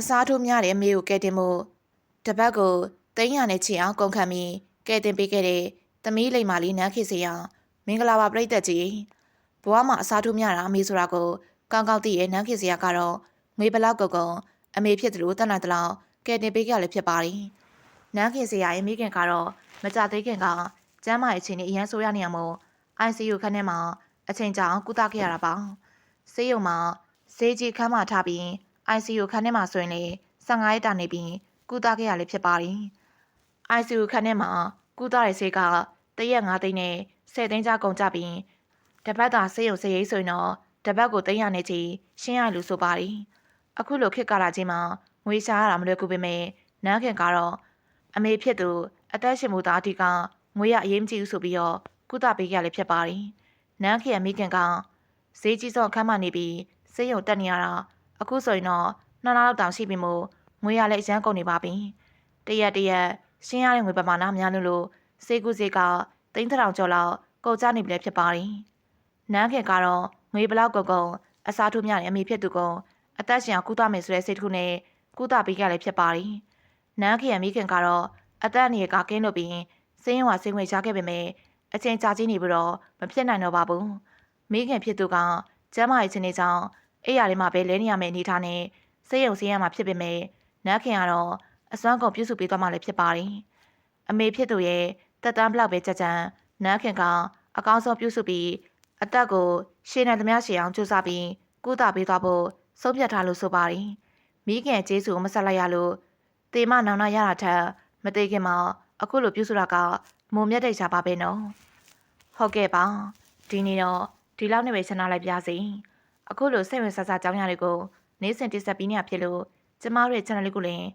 အစားထိုးများတဲ့အမေကိုကဲတင်မှုတပတ်ကိုသိန်းရနဲ့ချီအောင်ကုန်ခံပြီးကဲတင်ပေးခဲ့တဲ့သမီးလိမ္မာလေးနန်းခေစရာမင်္ဂလာပါပြိသက်ကြီးဘဝမှာအစားထိုးများတာအမေဆိုတာကိုကောင်းကောင်းသိရဲ့နန်းခေစရာကတော့ငွေဘလောက်ကုန်ကုန်အမေဖြစ်တယ်လို့တတ်နိုင်တယ်လို့ကဲတင်ပေးကြလည်းဖြစ်ပါတယ်နန်းခေစရာရဲ့မိခင်ကတော့မကြသေးခင်ကကျမ်းမာရေးအခြေအနေအရန်ဆိုးရနေရမို့ ICU ခန်းထဲမှာအချိန်ကြာအောင်ကုသခဲ့ရတာပါဆေးရုံမှာဆေးကြီးခန်းမှာထားပြီး ICU ခန်းထဲမှာဆိုရင်လေ15ရက်တာနေပြီးကုသခဲ့ရလေဖြစ်ပါတယ် ICU ခန်းထဲမှာကုသတဲ့ဆေးကတရက်9သိန်းနဲ့10သိန်းကျကုန်ကြပြီးတပတ်တာဆေးရုံဆေးရိပ်ဆိုရင်တော့တပတ်ကို300နဲ့ချီရှင်းရလို့ဆိုပါတယ်အခုလိုခက်ကာလာချင်းမှာငွေရှာရတာမလွယ်ကူပေမဲ့နန်းခင်ကတော့အမေဖြစ်သူအသက်ရှင်မှုသားအတီကငွေရအရေးမကြီးဘူးဆိုပြီးတော့ကုသပေးကြရလေဖြစ်ပါတယ်နန်းခင်ရဲ့မိခင်ကဈေးကြီးဆုံးအခန်းမှာနေပြီးဆေးရုံတက်နေရတာ အခုဆိုရင်တော့နှစ်လလောက်တောင်ရှိပြီမို့ငွေရလည်းအရန်ကုန်နေပါပြီတရက်တရက်ရှင်းရတဲ့ငွေပမာဏများလို့လို့စေကူစေကသိန်းတစ်ထောင်ကျော်လောက်ကုန်ကျနေပြီလည်းဖြစ်ပါတယ်နန်းခင်ကတော့ငွေဘလောက်ကုန်ကုန်အစားထိုးများတဲ့အမေဖြစ်သူကအသက်ရှင်အောင်ကုသမယ်ဆိုတဲ့စိတ်တစ်ခုနဲ့ကုသပေးကြလည်းဖြစ်ပါတယ်နန်းခင်ရဲ့မိခင်ကတော့အသက်အန္တရာယ်ကကင်းလို့ပြီးစင်းရွာစင်းဝင်ရခဲ့ပေမဲ့အချိန်ကြာကြီးနေပြီးတော့မဖြစ်နိုင်တော့ပါဘူးမိခင်ဖြစ်သူကကျမ်းမာရေးခြင်းတွေကြောင့် အဲ့ရတွေမှာပဲလဲနေရမယ့်အနေထားနဲ့စိတ်ယုံစင်းရမှာဖြစ်ပေမဲ့နန်းခင်ကတော့အစွမ်းကုန်ပြုစုပေးသွားမှလည်းဖြစ်ပါတယ်အမေဖြစ်သူရဲ့တက်တန်းဘလောက်ပဲကြကြံနန်းခင်ကအကောင်းဆုံးပြုစုပြီးအသက်ကိုရှင်းနိုင်သမျှရှည်အောင်ကြိုးစားပြီးကုသပေးသွားဖို့ဆုံးဖြတ်ထားလို့ဆိုပါတယ်မိခင်ကျေးဇူးကိုမဆက်လိုက်ရလို့တေမနောင်နာရတာထက်မသေးခင်မှာအခုလိုပြုစုတာကမုံမြတ်တိတ်ချပါပဲနော်ဟုတ်ကဲ့ပါဒီနေ့တော့ဒီလောက်နဲ့ပဲရှင်းထားလိုက်ပါစီ အခုလိုစိတ်ဝင်စားစားကြောင်းရတွေကိုနေ့စဉ်တင်ဆက်ပေးနေရဖြစ်လို့ကျမတို့ရဲ့ channel လေးကိုလည်း